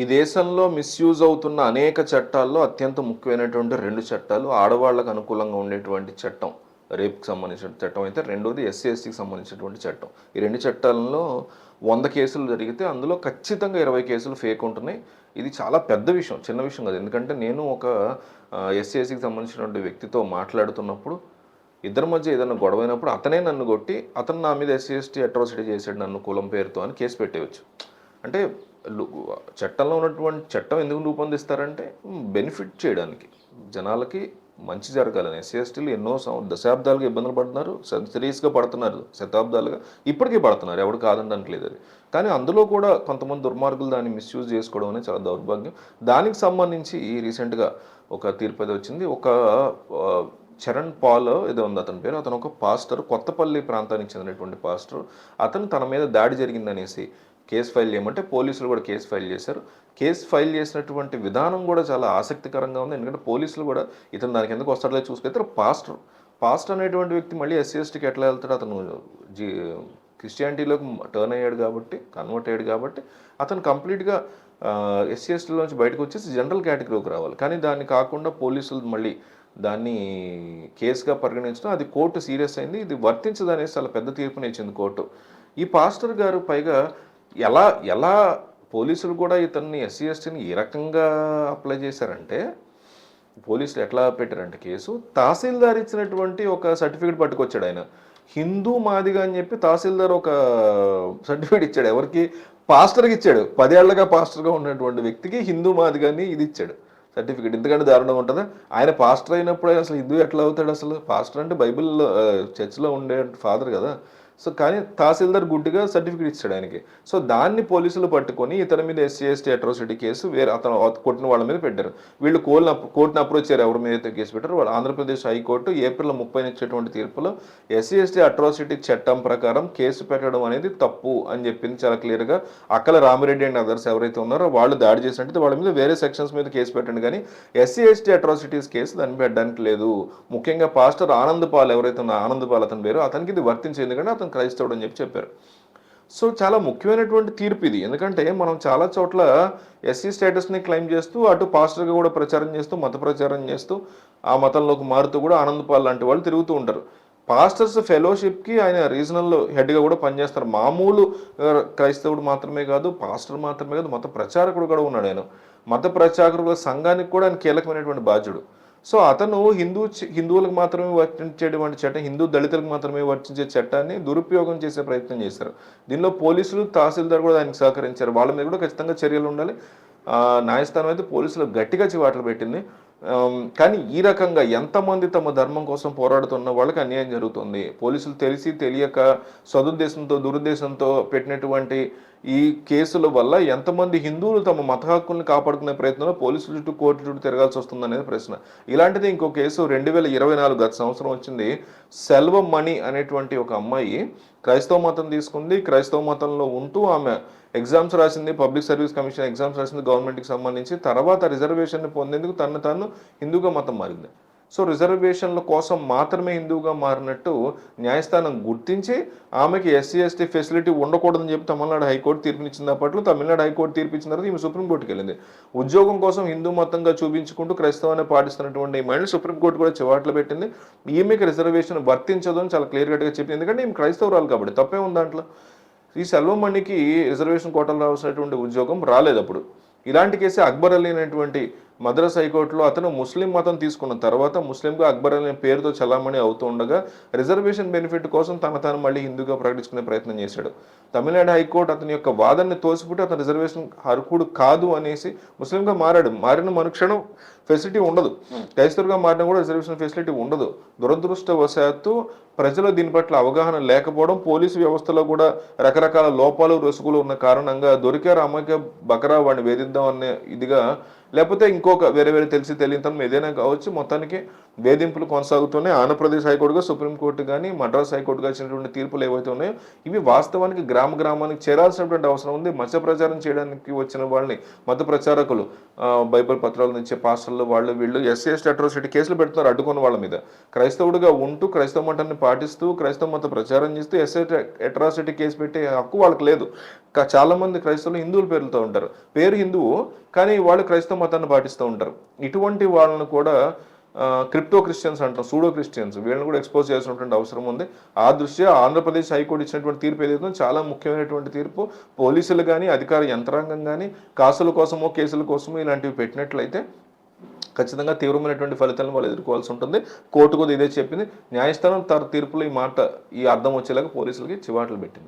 ఈ దేశంలో మిస్యూజ్ అవుతున్న అనేక చట్టాల్లో అత్యంత ముఖ్యమైనటువంటి రెండు చట్టాలు ఆడవాళ్ళకు అనుకూలంగా ఉండేటువంటి చట్టం రేప్కి సంబంధించిన చట్టం అయితే రెండోది ఎస్సీ ఎస్టీకి సంబంధించినటువంటి చట్టం. ఈ రెండు చట్టాలలో వంద కేసులు జరిగితే అందులో ఖచ్చితంగా ఇరవై కేసులు ఫేక్ ఉంటున్నాయి. ఇది చాలా పెద్ద విషయం చిన్న విషయం కాదు. ఎందుకంటే నేను ఒక ఎస్సీ ఎస్సీకి సంబంధించినటువంటి వ్యక్తితో మాట్లాడుతున్నప్పుడు ఇద్దరి మధ్య ఏదైనా గొడవైనప్పుడు అతనే నన్ను కొట్టి అతను నా మీద ఎస్సీ ఎస్టీ అట్రాసిటీ చేశాడు నన్ను కులం పేరుతో అని కేసు పెట్టేయచ్చు. అంటే చట్టంలో ఉన్నటువంటి చట్టం ఎందుకు రూపొందిస్తారంటే బెనిఫిట్ చేయడానికి. జనాలకి మంచి జరగాలని. ఎస్సీ ఎస్టీలు ఎన్నో దశాబ్దాలుగా ఇబ్బందులు పడుతున్నారు. సీరియస్గా పడుతున్నారు. శతాబ్దాలుగా ఇప్పటికీ పడుతున్నారు. ఎవడు కాదనడానికి లేదు అది. కానీ అందులో కూడా కొంతమంది దుర్మార్గులు దాన్ని మిస్యూజ్ చేసుకోవడం అనేది చాలా దౌర్భాగ్యం. దానికి సంబంధించి రీసెంట్గా ఒక తీర్పు వచ్చింది. ఒక చరణ్ పాల్ ఏదో ఉంది అతని పేరు. అతను ఒక పాస్టర్ కొత్తపల్లి ప్రాంతానికి చెందినటువంటి పాస్టర్. అతను తన మీద దాడి జరిగిందనేసి కేసు ఫైల్ చేయమంటే పోలీసులు కూడా కేసు ఫైల్ చేశారు. కేసు ఫైల్ చేసినటువంటి విధానం కూడా చాలా ఆసక్తికరంగా ఉంది. ఎందుకంటే పోలీసులు కూడా ఇతను దానికి ఎందుకు వస్తాడో చూసుకుంటే పాస్టర్. పాస్టర్ అనేటువంటి వ్యక్తి మళ్ళీ ఎస్సీ ఎస్టీకి ఎట్లా వెళ్తాడు అతను జీ క్రిస్టియానిటీలోకి టర్న్ అయ్యాడు కాబట్టి కన్వర్ట్ అయ్యాడు కాబట్టి అతను కంప్లీట్గా ఎస్సీ ఎస్టీలోంచి బయటకు వచ్చేసి జనరల్ కేటగిరీకి రావాలి. కానీ దాన్ని కాకుండా పోలీసులు మళ్ళీ దాన్ని కేసుగా పరిగణించడం అది కోర్టు సీరియస్ అయింది. ఇది వర్తించదనేసి చాలా పెద్ద తీర్పుని ఇచ్చింది కోర్టు. ఈ పాస్టర్ గారు పైగా ఎలా ఎలా పోలీసులు కూడా ఇతన్ని ఎస్సీ ఎస్టీని ఏ రకంగా అప్లై చేశారంటే పోలీసులు ఎట్లా పెట్టారంటే కేసు తహసీల్దార్ ఇచ్చినటువంటి ఒక సర్టిఫికేట్ పట్టుకొచ్చాడు ఆయన. హిందూ మాదిగా అని చెప్పి తహసీల్దార్ ఒక సర్టిఫికేట్ ఇచ్చాడు. ఎవరికి? పాస్టర్కి ఇచ్చాడు. పదేళ్ళుగా పాస్టర్గా ఉన్నటువంటి వ్యక్తికి హిందూ మాదిగాని ఇది ఇచ్చాడు సర్టిఫికేట్. ఎందుకంటే దారుణంగా ఉంటుందా. ఆయన పాస్టర్ అయినప్పుడు ఆయన అసలు హిందూ ఎట్లా అవుతాడు అసలు? పాస్టర్ అంటే బైబిల్లో చర్చ్లో ఉండే ఫాదర్ కదా. సో కానీ తహసీల్దార్ గుడ్డిగా సర్టిఫికేట్ ఇచ్చాడు ఆయనకి. సో దాన్ని పోలీసులు పట్టుకొని ఇతని మీద ఎస్సీ ఎస్టీ అట్రాసిటీ కేసు వేరే అతను కొట్టిన వాళ్ళ మీద పెట్టారు. వీళ్ళు కోల్ కోర్టును అప్రోచ్ చేయరు. ఎవరి మీద అయితే కేసు పెట్టారు వాళ్ళు ఆంధ్రప్రదేశ్ హైకోర్టు ఏప్రిల్ ముప్పై ఇచ్చేటువంటి తీర్పులో ఎస్సీ ఎస్టీ అట్రాసిటీ చట్టం ప్రకారం కేసు పెట్టడం అనేది తప్పు అని చెప్పింది చాలా క్లియర్గా అక్కల రామిరెడ్డి అండ్ అదర్స్ ఎవరైతే ఉన్నారో వాళ్ళు దాడి చేసినట్టు వాళ్ళ మీద వేరే సెక్షన్స్ మీద కేసు పెట్టండి. కానీ ఎస్సీ ఎస్టీ అట్రాసిటీస్ కేసు దాన్ని పెట్టడానికి లేదు. ముఖ్యంగా పాస్టర్ ఆనంద్ పాల్ ఎవరైతే ఉన్నారో ఆనంద్ పాల్ అతని పేరు. అతనికి ఇది వర్తించింది. ఎందుకంటే అతను క్రైస్తవుడు అని చెప్పి చెప్పారు. సో చాలా ముఖ్యమైనటువంటి తీర్పు ఇది. ఎందుకంటే మనం చాలా చోట్ల ఎస్సీ స్టేటస్ని క్లెయిమ్ చేస్తూ అటు పాస్టర్గా కూడా ప్రచారం చేస్తూ మత ప్రచారం చేస్తూ ఆ మతంలోకి మారుతూ కూడా ఆనందపాల్ లాంటి వాళ్ళు తిరుగుతూ ఉంటారు. పాస్టర్స్ ఫెలోషిప్కి ఆయన రీజనల్ హెడ్గా కూడా పనిచేస్తారు. మామూలు క్రైస్తవుడు మాత్రమే కాదు పాస్టర్ మాత్రమే కాదు మత ప్రచారకుడు కూడా ఉన్నాడు ఆయన. మత ప్రచారకుల సంఘానికి కూడా ఆయన కీలకమైనటువంటి బాధ్యుడు. సో అతను హిందూ హిందువులకు మాత్రమే వర్తించేటువంటి చట్టం హిందూ దళితులకు మాత్రమే వర్తించే చట్టాన్ని దురుపయోగం చేసే ప్రయత్నం చేశారు. దీనిలో పోలీసులు తహసీల్దార్ కూడా దానికి సహకరించారు. వాళ్ళ మీద కూడా ఖచ్చితంగా చర్యలు ఉండాలి. న్యాయస్థానం అయితే పోలీసులు గట్టిగా చివాట్లు పెట్టింది. కానీ ఈ రకంగా ఎంతమంది తమ ధర్మం కోసం పోరాడుతున్న వాళ్ళకి అన్యాయం జరుగుతుంది. పోలీసులు తెలిసి తెలియక సదుద్దేశంతో దురుద్దేశంతో పెట్టినటువంటి ఈ కేసుల వల్ల ఎంతమంది హిందువులు తమ మత హక్కుల్ని కాపాడుకునే ప్రయత్నంలో పోలీసుల చుట్టూ కోర్టు చుట్టూ తిరగాల్సి వస్తుంది అనేది ప్రశ్న. ఇలాంటిది ఇంకో కేసు రెండు వేల ఇరవై నాలుగు గత సంవత్సరం వచ్చింది. సెల్వం మణి అనేటువంటి ఒక అమ్మాయి క్రైస్తవ మతం తీసుకుంది. క్రైస్తవ మతంలో ఉంటూ ఆమె ఎగ్జామ్స్ రాసింది పబ్లిక్ సర్వీస్ కమిషన్ ఎగ్జామ్స్ రాసింది గవర్నమెంట్కి సంబంధించి. తర్వాత రిజర్వేషన్ పొందేందుకు తను తాను హిందూగా మతం మారింది. సో రిజర్వేషన్ల కోసం మాత్రమే హిందువుగా మారినట్టు న్యాయస్థానం గుర్తించి ఆమెకి ఎస్సీ ఎస్టీ ఫెసిలిటీ ఉండకూడదని చెప్పి తమిళనాడు హైకోర్టు తీర్పునిచ్చిన అప్పట్లో తమిళనాడు హైకోర్టు తీర్పిచ్చిన తర్వాత ఈమె సుప్రీంకోర్టుకి వెళ్ళింది. ఉద్యోగం కోసం హిందూ మతంగా చూపించుకుంటూ క్రైస్తవాన్ని పాటిస్తున్నటువంటి ఈ మహిళ సుప్రీంకోర్టు కూడా చివాట్లు పెట్టింది. ఈమెకి రిజర్వేషన్ వర్తించదు అని చాలా క్లియర్ కట్గా చెప్పింది. ఎందుకంటే ఈమె క్రైస్తవురాలు కాబట్టి తప్పే ఉంది దాంట్లో. ఈ సెల్వమణికి రిజర్వేషన్ కోటలు రావాల్సినటువంటి ఉద్యోగం రాలేదు అప్పుడు. ఇలాంటి కేసు అక్బర్ అలీ అనేటువంటి మద్రాస్ హైకోర్టులో అతను ముస్లిం మతం తీసుకున్న తర్వాత ముస్లింగా అక్బర్ అనే పేరుతో చలామణి అవుతూ ఉండగా రిజర్వేషన్ బెనిఫిట్ కోసం తన తాను మళ్ళీ హిందూగా ప్రకటించుకునే ప్రయత్నం చేశాడు. తమిళనాడు హైకోర్టు అతని యొక్క వాదనని తోసిపుట్టి అతను రిజర్వేషన్ అర్హుడు కాదు అనేసి ముస్లింగా మారాడు. మారిన మరుక్షణం ఫెసిలిటీ ఉండదు. క్రైస్తవుగా మారినా కూడా రిజర్వేషన్ ఫెసిలిటీ ఉండదు. దురదృష్టవశాత్తు ప్రజలు దీని పట్ల అవగాహన లేకపోవడం పోలీసు వ్యవస్థలో కూడా రకరకాల లోపాలు రసుగులు ఉన్న కారణంగా దొరికారు. అమ్మకి బకరా వాడిని వేధిద్దాం అనే ఇదిగా లేకపోతే ఇంకొక వేరే వేరే తెలిసి తెలియని ఏదైనా కావచ్చు మొత్తానికి వేధింపులు కొనసాగుతున్నాయి ఆంధ్రప్రదేశ్ హైకోర్టుగా సుప్రీంకోర్టు కానీ మద్రాస్ హైకోర్టుగా ఇచ్చినటువంటి తీర్పులు ఏవైతే ఉన్నాయో ఇవి వాస్తవానికి గ్రామ గ్రామానికి చేరాల్సినటువంటి అవసరం ఉంది. మధ్య ప్రచారం చేయడానికి వచ్చిన వాళ్ళని మత ప్రచారకులు బైబిల్ పత్రాలు ఇచ్చే పాస్టర్లు వాళ్ళు వీళ్ళు ఎస్సీ ఎస్టీ అట్రాసిటీ కేసులు పెడుతున్నారు అడ్డుకున్న వాళ్ళ మీద. క్రైస్తవుడిగా ఉంటూ క్రైస్తవ మఠాన్ని పాటిస్తూ క్రైస్తవ మత ప్రచారం చేస్తూ ఎస్ఐ అట్రాసిటీ కేసు పెట్టే హక్కు వాళ్ళకి లేదు. చాలామంది చాలా మంది క్రైస్తవులు హిందువుల పేర్లతో ఉంటారు. పేరు హిందువు కానీ వాళ్ళు క్రైస్తవ మతాన్ని పాటిస్తూ ఉంటారు. ఇటువంటి వాళ్ళను కూడా క్రిప్టో క్రిస్టియన్స్ అంటాం సూడో క్రిస్టియన్స్. వీళ్ళని కూడా ఎక్స్పోజ్ చేయాల్సినటువంటి అవసరం ఉంది. ఆ దృష్ట్యా ఆంధ్రప్రదేశ్ హైకోర్టు ఇచ్చినటువంటి తీర్పు ఏదైతే చాలా ముఖ్యమైనటువంటి తీర్పు. పోలీసులు కానీ అధికార యంత్రాంగం కానీ కాసుల కోసమో కేసుల కోసమో ఇలాంటివి పెట్టినట్లయితే ఖచ్చితంగా తీవ్రమైనటువంటి ఫలితాలను వాళ్ళు ఎదుర్కోవాల్సి ఉంటుంది. కోర్టు కూడా ఇదే చెప్పింది. న్యాయస్థానం తన తీర్పులో ఈ మాట ఈ అర్థం వచ్చేలాగా పోలీసులకి చివాట్లు పెట్టింది.